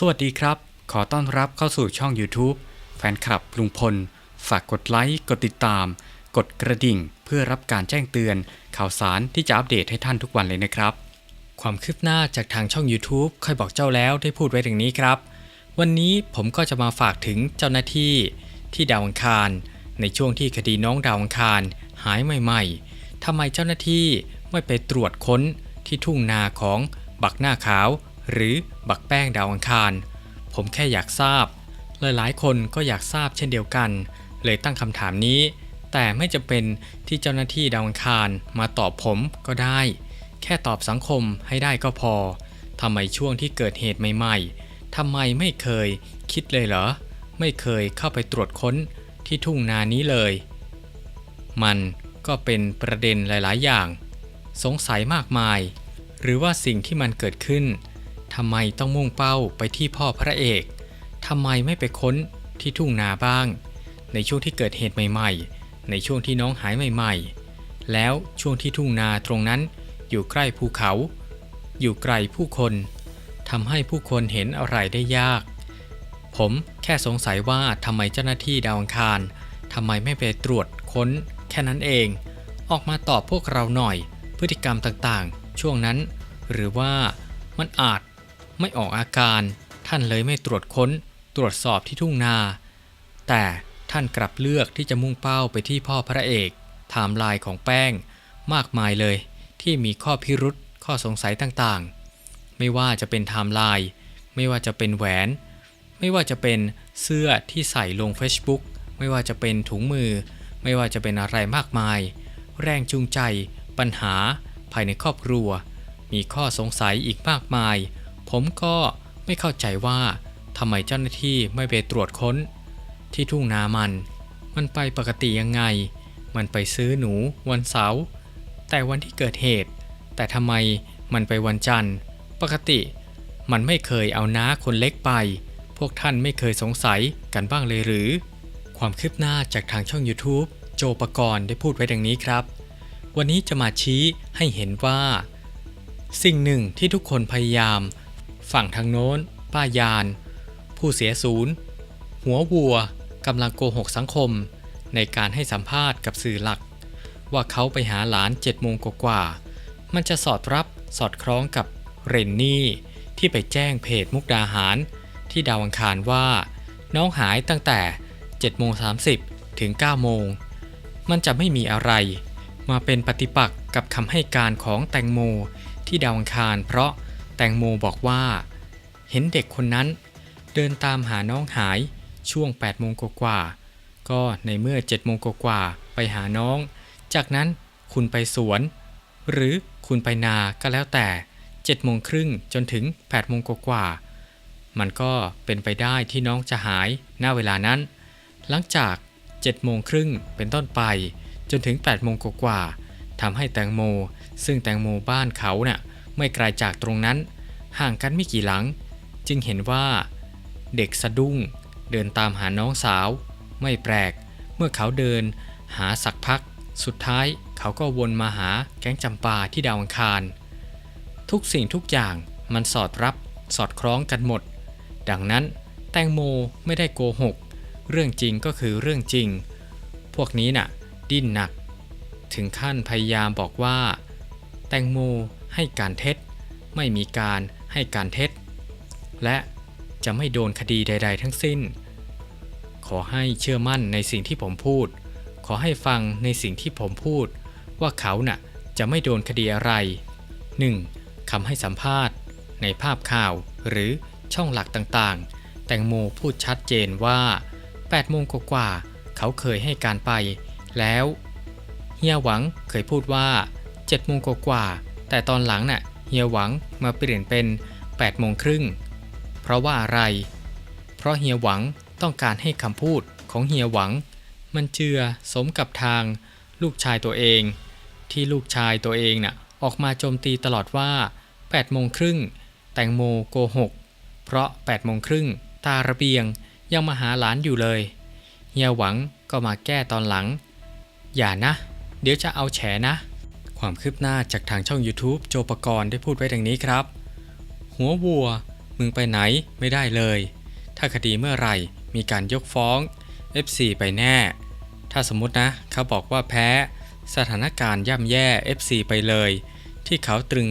สวัสดีครับ ขอต้อนรับเข้าสู่ช่อง YouTube แฟนคลับลุงพล ฝากกดไลค์ กดติดตาม กดกระดิ่ง เพื่อรับการแจ้งเตือน ข่าวสารที่จะอัปเดตให้ท่านทุกวันเลยนะครับ ความคืบหน้าจากทางช่อง YouTube ค่อยบอกเจ้าแล้วได้พูดไว้ดังนี้ครับ วันนี้ผมก็จะมาฝากถึงเจ้าหน้าที่ ที่ดาวอังคาร ในช่วงที่คดีน้องดาวอังคาร หายใหม่ๆทำไมเจ้าหน้าที่ไม่ไปตรวจค้นที่ทุ่งนาของบักหน้าขาว หรือบักแป้งดาวอังคาร ผมแค่อยากทราบ หลายๆ คนก็อยากทราบเช่นเดียวกัน เลยตั้งคำถามนี้ แต่ไม่จำเป็นที่เจ้าหน้าที่ดาวอังคารมาตอบผมก็ได้ แค่ตอบสังคมให้ได้ก็พอทำไมช่วงที่เกิดเหตุใหม่ๆทำไมไม่เคยคิดเลยเหรอ ไม่เคยเข้าไปตรวจค้นที่ทุ่งนานี้เลย มันก็เป็นประเด็นหลาย ๆ อย่าง สงสัยมากมาย หรือว่าสิ่งที่มันเกิดขึ้น ทำไมต้องมุ่งเป้าไปที่พ่อพระเอกทำไมไม่ไปค้นที่ทุ่งนาบ้าง ในช่วงที่เกิดเหตุใหม่ ๆ ในช่วงที่น้องหายใหม่ ๆ แล้วช่วงที่ทุ่งนาตรงนั้น อยู่ใกล้ภูเขา อยู่ไกลผู้คนทำให้ผู้คนเห็นอะไรได้ยาก ผมแค่สงสัยว่าทำไมเจ้าหน้าที่ดาวอังคารทำไมไม่ไปตรวจค้น แค่นั้นเอง ออกมาตอบพวกเราหน่อย พฤติกรรมต่างๆ ช่วงนั้น หรือว่ามันอาจ ไม่ออกอาการ ท่านเลยไม่ตรวจค้น ตรวจสอบที่ทุ่งนา แต่ท่านกลับเลือกที่จะมุ่งเป้าไปที่พ่อพระเอกไทม์ไลน์ของแป้ง มากมายเลย ที่มีข้อพิรุษข้อสงสัยต่างๆ ไม่ว่าจะเป็นไทม์ไลน์ไม่ว่าจะเป็นแหวน ไม่ว่าจะเป็นเสื้อที่ใส่ลง Facebook ไม่ว่าจะเป็นถุงมือ ไม่ว่าจะเป็นอะไรมากมาย แรงจูงใจ ปัญหา ภายในครอบครัว มีข้อสงสัยอีกมากมาย ผมก็ไม่เข้าใจว่าทำไมเจ้าหน้าที่ไม่ไปตรวจค้น ที่ทุ่งนามัน มันไปปกติยังไง มันไปซื้อหนูวันเสาร์แต่วันที่เกิดเหตุ แต่ทำไมมันไปวันจันทร์ ปกติ มันไม่เคยเอาน้าคนเล็กไป พวกท่านไม่เคยสงสัยกันบ้างเลยหรือ ความคืบหน้าจากทางช่อง YouTube โจปกรณ์ได้พูดไว้ดังนี้ครับ วันนี้จะมาชี้ให้เห็นว่า สิ่งหนึ่งที่ทุกคนพยายาม ฝั่งทางโน้น ป้ายาน ผู้เสียศูนย์ หัววัวกำลังโกหกสังคม ในการให้สัมภาษณ์กับสื่อหลัก ว่าเขาไปหาหลาน7โมงกว่าๆมันจะสอดรับสอดคล้องกับเรนนี่ ที่ไปแจ้งเพจมุกดาหาร ที่ดาวังคารว่า น้องหายตั้งแต่7โมง30 ถึง9โมง มันจะไม่มีอะไร มาเป็นปฏิปักษ์กับคำให้การของแตงโมที่ดาวังคารเพราะ แตงโมบอกว่า เห็นเด็กคนนั้น เดินตามหาน้องหายช่วง8โมงกว่าก็ในเมื่อ7โมงกว่าไปหาน้อง จากนั้นคุณไปสวน หรือคุณไปนาก็แล้วแต่7โมงครึ่งจนถึง8โมงกว่า มันก็เป็นไปได้ที่น้องจะหายหน้าเวลานั้น หลังจาก7โมงครึ่งเป็นต้นไปจนถึง8โมงกว่าทำให้แตงโม ซึ่งแตงโมบ้านเขาเนะ่ะ ไม่ไกลจากตรงนั้นห่างกันไม่กี่หลัง จึงเห็นว่า เด็กสะดุ้ง เดินตามหาน้องสาว ไม่แปลก เมื่อเขาเดิน หาสักพัก สุดท้ายเขาก็วนมาหาแก๊งจำปาที่ดาวอังคาร ทุกสิ่งทุกอย่างมันสอดรับสอดคล้องกันหมด ดังนั้นแตงโมไม่ได้โกหก เรื่องจริงก็คือเรื่องจริง พวกนี้น่ะ ดิ้นหนัก ถึงขั้นพยายามบอกว่า แตงโม ให้การเท็จ ไม่มีการให้การเท็จ และจะไม่โดนคดีใด ๆ ทั้งสิ้น ขอให้เชื่อมั่นในสิ่งที่ผมพูด ขอให้ฟังในสิ่งที่ผมพูด ว่าเขาน่ะจะไม่โดนคดีอะไร 1. คำให้สัมภาษณ์ ในภาพข่าวหรือช่องหลักต่างๆ แตงโมพูดชัดเจนว่า8โมงกว่าๆเขาเคยให้การไป แล้ว เฮียหวังเคยพูดว่า7โมงกว่า แต่ตอนหลังน่ะเฮียหวังมาเปลี่ยนเป็น8โมงครึ่ง เพราะว่าอะไร เพราะเฮียหวังต้องการให้คำพูดของเฮียหวัง มันเจือสมกับทางลูกชายตัวเอง ที่ลูกชายตัวเองน่ะออกมาโจมตีตลอดว่า8โมงครึ่งแตงโมโกหก เพราะ8โมงครึ่งตาระเบียงยังมาหาหลานอยู่เลย เฮียหวังก็มาแก้ตอนหลัง อย่านะ เดี๋ยวจะเอาแฉนะ ความคืบหน้าจากทางช่อง YouTube โจปกรณ์ได้พูดไว้ดังนี้ครับ หัววัว มึงไปไหนไม่ได้เลย ถ้าคดีเมื่อไหร่มีการยกฟ้อง FC ไปแน่ ถ้าสมมตินะเขาบอกว่าแพ้ สถานการณ์ย่ำแย่ FC ไปเลย ที่เขาตรึง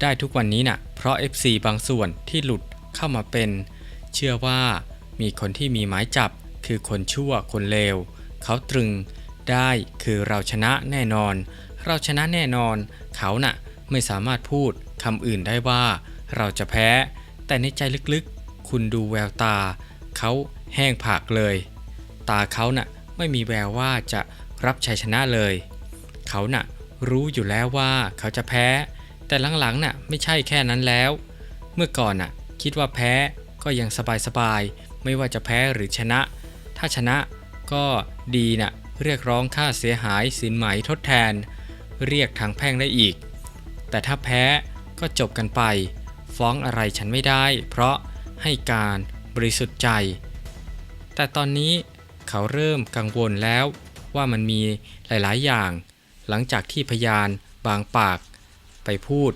ได้ทุกวันนี้น่ะ เพราะ FC บางส่วนที่หลุดเข้ามาเป็น เชื่อว่ามีคนที่มีหมายจับ คือคนชั่วคนเลว เขาตรึงได้คือเราชนะแน่นอน เราชนะแน่นอน เขาน่ะไม่สามารถพูดคำอื่นได้ว่า เราจะแพ้ แต่ในใจลึกๆ คุณดูแววตา เขาแห้งผากเลย ตาเขาน่ะไม่มีแววว่าจะรับชัยชนะเลย เขาน่ะรู้อยู่แล้วว่าเขาจะแพ้ แต่หลังๆน่ะไม่ใช่แค่นั้นแล้ว เมื่อก่อนน่ะคิดว่าแพ้ก็ยังสบายๆ ไม่ว่าจะแพ้หรือชนะ ถ้าชนะก็ดีน่ะเรียกร้องค่าเสียหายสินไหมทดแทน เรียกทางแพ่งได้อีก แต่ถ้าแพ้ก็จบกันไป ฟ้องอะไรฉันไม่ได้ เพราะให้การบริสุทธิ์ใจ แต่ตอนนี้เขาเริ่มกังวลแล้วว่ามันมีหลาย ๆ อย่าง หลังจากที่พยานบางปากไปพูด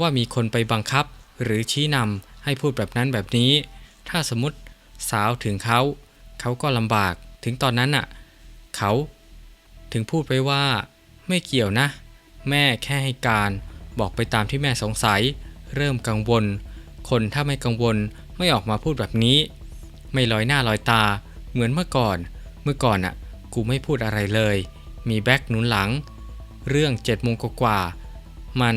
ว่ามีคนไปบังคับหรือชี้นำให้พูดแบบนั้นแบบนี้ ถ้าสมมติสาวถึงเขา เขาก็ลำบาก ถึงตอนนั้นน่ะ เขา ถึงพูดไปว่า ไม่เกี่ยวนะ แม่แค่ให้การบอกไปตามที่แม่สงสัย เริ่มกังวล คนถ้าไม่กังวลไม่ออกมาพูดแบบนี้ ไม่ลอยหน้าลอยตา เหมือนเมื่อก่อน เมื่อก่อนน่ะ กูไม่พูดอะไรเลย มีแบ็กหนุนหลัง เรื่องเจ็ดโมงกว่ามัน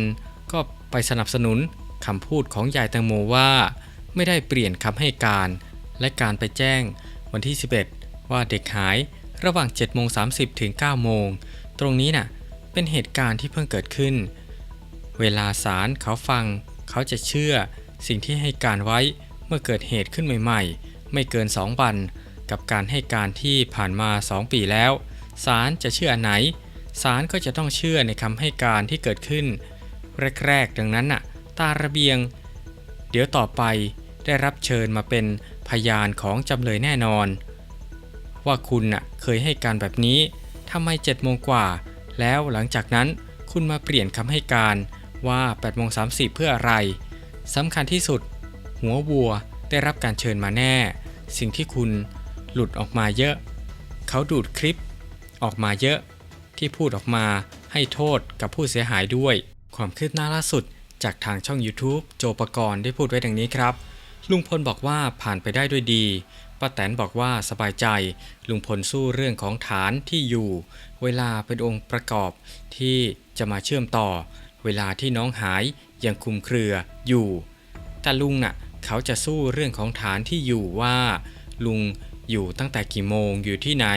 ก็ไปสนับสนุนคำพูดของยายแตงโมว่า ไม่ได้เปลี่ยนคำให้การ และการไปแจ้ง วันที่ 11 ว่าเด็กหายระหว่าง7โมง30 ถึง 9 โมง ตรงนี้น่ะ เป็นเหตุการณ์ที่เพิ่งเกิดขึ้น เวลาศาลเขาฟัง เขาจะเชื่อสิ่งที่ให้การไว้เมื่อเกิดเหตุขึ้นใหม่ ๆ ไม่เกิน2วัน กับการให้การที่ผ่านมา2ปีแล้วศาลจะเชื่ออันไหนศาลก็จะต้องเชื่อในคำให้การที่เกิดขึ้น แรกๆดังนั้นน่ะ ตาระเบียง เดี๋ยวต่อไปได้รับเชิญมาเป็นพยานของจำเลยแน่นอน ว่าคุณน่ะเคยให้การแบบนี้ทำไม7โมงกว่า แล้วหลังจากนั้นคุณมาเปลี่ยนคำให้การว่า8โมง30 เพื่ออะไรสำคัญที่สุด หัววัวได้รับการเชิญมาแน่ สิ่งที่คุณหลุดออกมาเยอะ เขาดูดคลิป ออกมาเยอะ ที่พูดออกมาให้โทษกับผู้เสียหายด้วย ความคืบหน้าล่าสุดจากทางช่อง YouTube โจปกรณ์ได้พูดไว้ดังนี้ครับ ลุงพลบอกว่าผ่านไปได้ด้วยดี ป้าแตนบอกว่าสบายใจ ลุงพลสู้เรื่องของฐานที่อยู่ เวลาเป็นองค์ประกอบที่จะมาเชื่อมต่อ เวลาที่น้องหายยังคุมเครืออยู่ แต่ลุงน่ะเขาจะสู้เรื่องของฐานที่อยู่ว่า ลุงอยู่ตั้งแต่กี่โมงอยู่ที่ไหน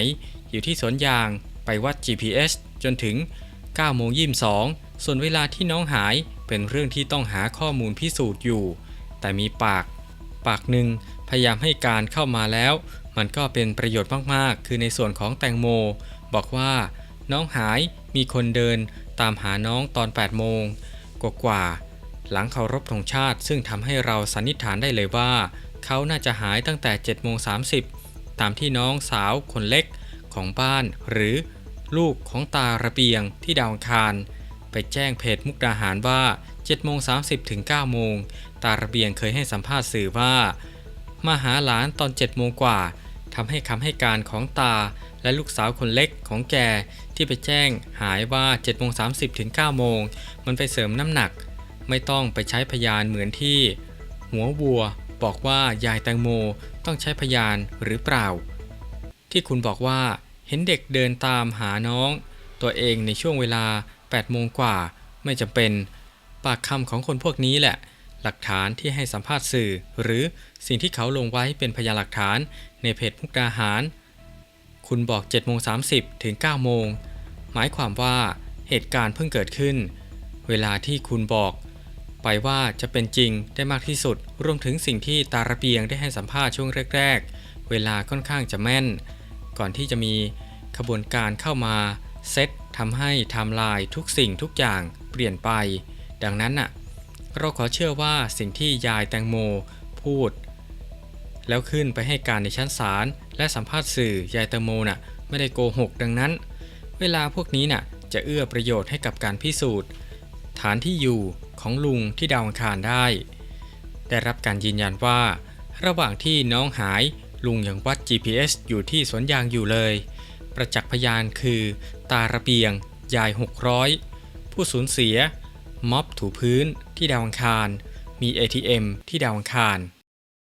อยู่ที่สวนยางไปวัด GPS จนถึง9โมงยี่สองส่วนเวลาที่น้องหายเป็นเรื่องที่ต้องหาข้อมูลพิสูจน์อยู่ แต่มีปาก ปากหนึ่ง ยายามให้การเข้ามาแล้ว มันก็เป็นประโยชน์มากๆ คือในส่วนของแตงโม บอกว่า น้องหายมีคนเดินตามหาน้องตอน 8 โมงกว่าๆหลังเคารพธงชาติ ซึ่งทำให้เราสันนิษฐานได้เลยว่า เขาน่าจะหายตั้งแต่7โมง30 ตามที่น้องสาวคนเล็กของบ้าน หรือลูกของตาระเบียงที่ดาวอังคาร ไปแจ้งเพจมุกดาหารว่า7โมง30ถึง9โมงตาระเบียงเคยให้สัมภาษณ์สื่อว่า มาหาหลานตอน7โมงกว่าทำให้คำให้การของตาและลูกสาวคนเล็กของแกที่ไปแจ้งหายว่า7โมง30ถึง9โมงมันไปเสริมน้ำหนัก ไม่ต้องไปใช้พยานเหมือนที่ หัววัวบอกว่ายายแตงโมต้องใช้พยานหรือเปล่า ที่คุณบอกว่าเห็นเด็กเดินตามหาน้อง ตัวเองในช่วงเวลา8โมงกว่าไม่จำเป็น ปากคำของคนพวกนี้แหละ หลักฐานที่ให้สัมภาษณ์สื่อ หรือสิ่งที่เขาลงไว้เป็นพยานหลักฐานในเพจมุกดาหาร คุณบอก7โมง30 ถึง9โมง หมายความว่าเหตุการณ์เพิ่งเกิดขึ้น เวลาที่คุณบอก ไปว่าจะเป็นจริงได้มากที่สุด รวมถึงสิ่งที่ตาระเบียงได้ให้สัมภาษณ์ช่วงแรก ๆ เวลาค่อนข้างจะแม่น ก่อนที่จะมีขบวนการเข้ามาเซตทำให้ไทม์ไลน์ทุกสิ่งทุกอย่างเปลี่ยนไป ดังนั้นน่ะ เราขอเชื่อว่าสิ่งที่ยายแตงโม พูด แล้วขึ้นไปให้การในชั้นศาลและสัมภาษณ์สื่อยายแตงโมนะ่ะไม่ได้โกหกดังนั้น เวลาพวกนี้นะ่ะจะเอื้อประโยชน์ให้กับการพิสูจน์ ฐานที่อยู่ของลุงที่ดาวอังคารได้ ได้รับการยืนยันว่า ระหว่างที่น้องหายลุงยังวัด GPS อยู่ที่สวนยางอยู่เลย ประจักษ์พยานคือ ตาระเบียง ยาย 600 ผู้สูญเสีย ม็อบถูพื้น ที่ดาวอังคาร มี ATM ที่ดาวอังคาร